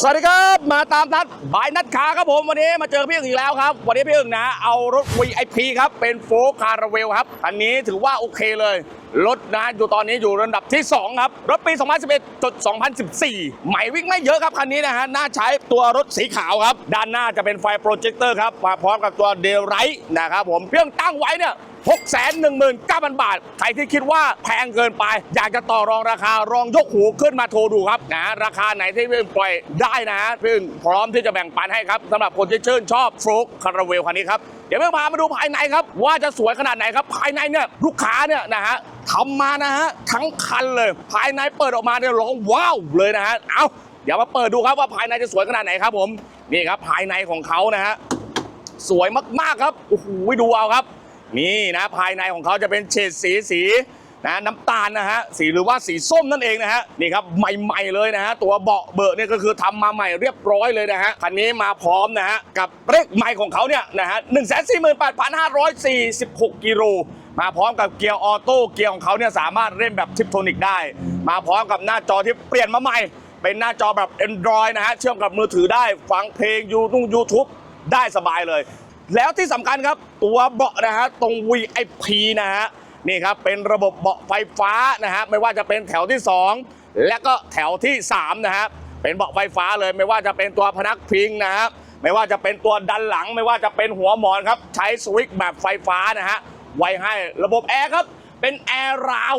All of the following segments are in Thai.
สวัสดีครับมาตามนัดบายนัดขาครับผมวันนี้มาเจอพี่อึ่งอีกแล้วครับ วันนี้พี่อึ่งนะ เอารถ VIP ครับ เป็นโฟล์คาราเวลครับอันนี้ถือว่าโอเคเลย รถนะอยู่ตอนนี้อยู่ระดับที่ 2 ครับ รถปี 2011จด2014 ใหม่วิ่งไม่เยอะครับ คันนี้นะฮะน่าใช้ตัวรถสีขาวครับ ด้านหน้าจะเป็นไฟโปรเจคเตอร์ครับมาพร้อมกับตัวเดลไรท์นะครับผมเครื่องตั้งไว้เนี่ย 619,000 บาท ใครที่คิดว่าแพงเกินไป อยากจะต่อรองราคารองยกหูขึ้นมาโทรดูครับนะราคาไหนที่พี่ปล่อยได้นะฮะพี่อนพร้อมที่จะแบ่งปันให้ครับสำหรับคนที่ชื่นชอบฟลุกคาราเวลคันนี้ครับเดี๋ยวเพิ่พามาดูภายในครับ ว่าจะสวยขนาดไหนครับ ภายในเนี่ยลูกค้าเนี่ยนะฮะทำมานะฮะทั้งคันเลย ภายในเปิดออกมาเนี่ยร้องว้าวเลยนะฮะเอาเดี๋ยวมาเปิดดูครับว่าภายในจะสวยขนาดไหนครับผมนี่ครับภายในของเขานะฮะสวยมากๆครับโอ้โหดูเอาครับ นี่นะภายในของเขาจะเป็นเฉดสีสีนะน้ำตาลนะฮะสีหรือว่าสีส้มนั่นเองนะฮะนี่ครับใหม่ๆเลยนะฮะตัวเบาะเบอะเนี่ยก็คือทำมาใหม่เรียบร้อยเลยนะฮะคันนี้มาพร้อมนะฮะกับเลขใหม่ของเขาเนี่ยนะฮะหนึ่งแสนสี่หมื่นแปดพันห้าร้อยสี่สิบหกกิโลมาพร้อมกับเกียร์ออโต้เกียร์ของเขาเนี่ยสามารถเล่นแบบทิปโทนิกได้ มาพร้อมกับหน้าจอที่เปลี่ยนมาใหม่ เป็นหน้าจอแบบ Android นะฮะเชื่อมกับมือถือได้ฟังเพลงยูทุ่งยูทูบได้สบายเลย แล้วที่สำคัญครับตัวเบาะนะฮะตรง VIP นะฮะนี่ครับเป็นระบบเบาะไฟฟ้านะฮะไม่ว่าจะเป็นแถวที่ 2 และก็แถวที่3นะฮะเป็นเบาะไฟฟ้าเลยไม่ว่าจะเป็นตัวพนักพิงนะฮะไม่ว่าจะเป็นตัวดันหลัง ไม่ว่าจะเป็นหัวหมอนครับใช้สวิตช์แบบไฟฟ้านะฮะไว้ให้ระบบแอร์ครับเป็นแอร์ราว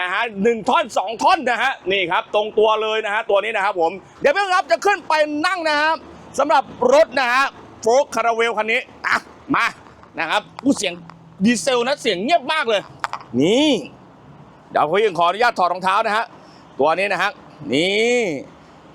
นะฮะหนึ่งท่อนสองท่อนนะฮะนี่ครับตรงตัวเลยนะฮะตัวนี้นะครับผมเดี๋ยวเพื่อนครับจะขึ้นไปนั่งนะครับสำหรับรถนะฮะโฟล์คาราเวลคันนี้ มานะครับผู้เสียงดีเซลนะเสียงเงียบมากเลย นี่เดี๋ยวพี่ยังขออนุญาตถอดรองเท้านะฮะตัวนี้นะฮะนี่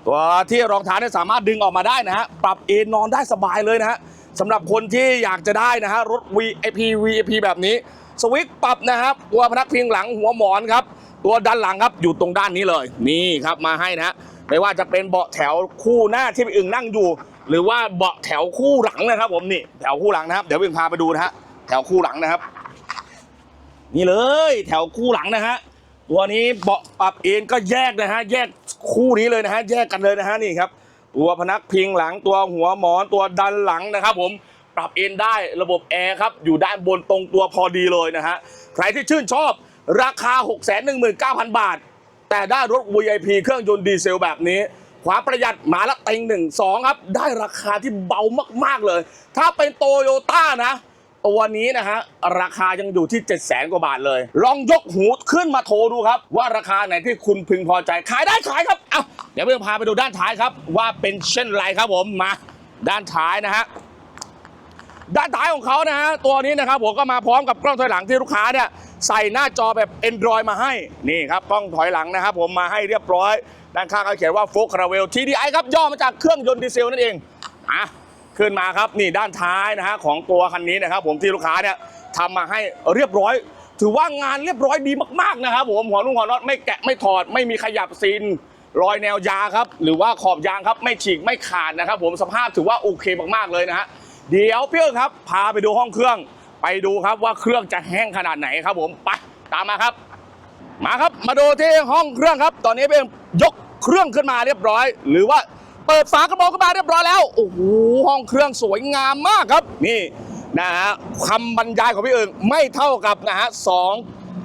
ตัวที่รองเท้าเนี่ยสามารถดึงออกมาได้นะฮะปรับเอนนอนได้สบายเลยนะฮะสำหรับคนที่อยากจะได้นะฮะรถ VIP VIP แบบนี้ สวิตช์ปรับนะครับตัวพนักพิงหลังหัวหมอนครับตัวด้านหลังครับอยู่ตรงด้านนี้เลย นี่ครับมาให้นะฮะไม่ว่าจะเป็นเบาะแถวคู่หน้าที่พี่อึ่งนั่งอยู่ หรือว่าเบาะแถวคู่หลังนะครับ ผมนี่แถวคู่หลังนะครับ เดี๋ยวพี่งพาไปดูนะฮะแถวคู่หลังนะครับ นี่เลย แถวคู่หลังนะฮะตัวนี้เบาะปรับเอนก็แยกนะฮะแยกคู่นี้เลยนะฮะแยกกันเลยนะฮะนี่ครับ ตัวพนักพิงหลังตัวหัวหมอนตัวดันหลังนะครับ ผมปรับเอนได้ระบบแอร์ครับอยู่ด้านบนตรงตัวพอดีเลยนะฮะใครที่ชื่นชอบราคา 6 1 9 0 0 0 บาท แต่ได้รถ VIP เครื่องยนต์ดีเซลแบบนี้ ความประหยัดหมาละเต็งหนึ่งสองครับ ได้ราคาที่เบามากๆเลย ถ้าเป็นโตโยต้านะตัวนี้นะฮะราคายังอยู่ที่ 7 0 0 0 0 0กว่าบาทเลย ลองยกหูขึ้นมาโทรดูครับ ว่าราคาไหนที่คุณพึงพอใจ ขายได้ขายครับเอ้าเดี๋ยวเพื่อนพาไปดูด้านท้ายครับ ว่าเป็นเช่นไรครับผมมา ด้านท้ายนะฮะด้านท้ายของเขานะฮะตัวนี้นะครับผมก็มาพร้อมกับกล้องถอยหลังที่ลูกค้าเนี่ย ใส่หน้าจอแบบ Android มาให้นี่ครับกล้องถอยหลังนะครับผมมาให้เรียบร้อย ด้านข้างเขาเขียนว่าโฟกคาราเวล TDI ครับย่อมาจากเครื่องยนต์ดีเซลนั่นเองอะขึ้นมาครับนี่ด้านท้ายนะฮะของตัวคันนี้นะครับผมที่ลูกค้าเนี่ยทำมาให้เรียบร้อย ถือว่างานเรียบร้อยดีมากๆนะครับผมหัวนุ่งหัวน็อตไม่แกะไม่ถอดไม่มีขยับซีนรอยแนวยาครับ หรือว่าขอบยางครับไม่ฉีกไม่ขาดนะครับ ผมสภาพถือว่าโอเคมากๆเลยนะฮะเดี๋ยวพี่เอิ้งครับพาไปดูห้องเครื่อง ไปดูครับว่าเครื่องจะแห้งขนาดไหนครับผมไปตามมาครับ มาครับมาดูที่ห้องเครื่องครับ ตอนนี้เป็นยกเครื่องขึ้นมาเรียบร้อย หรือว่าเปิดฝากระโปรงขึ้นมาเรียบร้อยแล้วโอ้โหห้องเครื่องสวยงามมากครับนี่นะฮะคำบรรยายของพี่เอิงไม่เท่ากับนะฮะสอง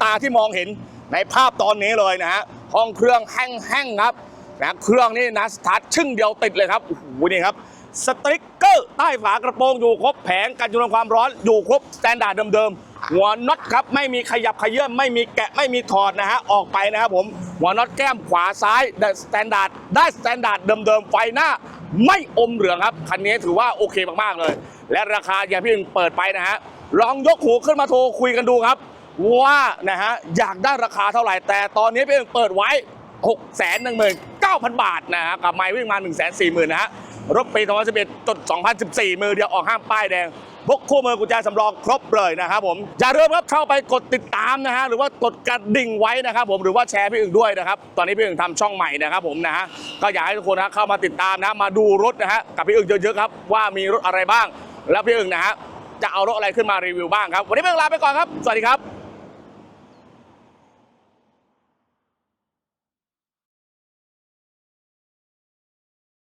ตาที่มองเห็นในภาพตอนนี้เลยนะฮะห้องเครื่องแห้งๆครับนะเครื่องนี่นะสตาร์ทชึ่งเดียวติดเลยครับโอ้โหนี่ครับ สติ๊กเกอร์ใต้ฝากระโปรงอยู่ครบแผงกันจุลความร้อนอยู่ครบสแตนดาร์ดเดิมๆหัวน็อตครับไม่มีขยับขยื่นไม่มีแกะไม่มีถอดนะฮะออกไปนะครับผมหัวน็อตแก้มขวาซ้ายได้สแตนดาร์ดได้สแตนดาร์ดเดิมๆไฟหน้าไม่อมเหลืองครับคันนี้ถือว่าโอเคมากๆเลย และราคาอย่างที่เปิดไปนะฮะลองยกหูขึ้นมาโทรคุยกันดูครับ ว่านะฮะอยากได้ราคาเท่าไหร่แต่ตอนนี้พี่เอิงเปิดไว้6 1 9 0 0 0 บาทนะฮะกับไมล์วิ่งมา 1 4 0 0 0 0นะฮะ รถปี 2011จด2014 มือเดียวออกห้ามป้ายแดงพกคู่มือกุญแจสำรองครบเลยนะครับผม อย่าลืมครับเข้าไปกดติดตามนะฮะหรือว่ากดกระดิ่งไว้นะครับผมหรือว่าแชร์พี่อึ่งด้วยนะครับ ตอนนี้พี่อึ่งทำช่องใหม่นะครับผมนะฮะก็อยากให้ทุกคนนะเข้ามาติดตามนะมาดูรถนะฮะกับพี่อึ่งเยอะๆครับว่ามีรถอะไรบ้าง แล้วพี่อึ่งนะฮะจะเอารถอะไรขึ้นมารีวิวบ้างครับวันนี้พี่อึ่งลาไปก่อนครับสวัสดีครับ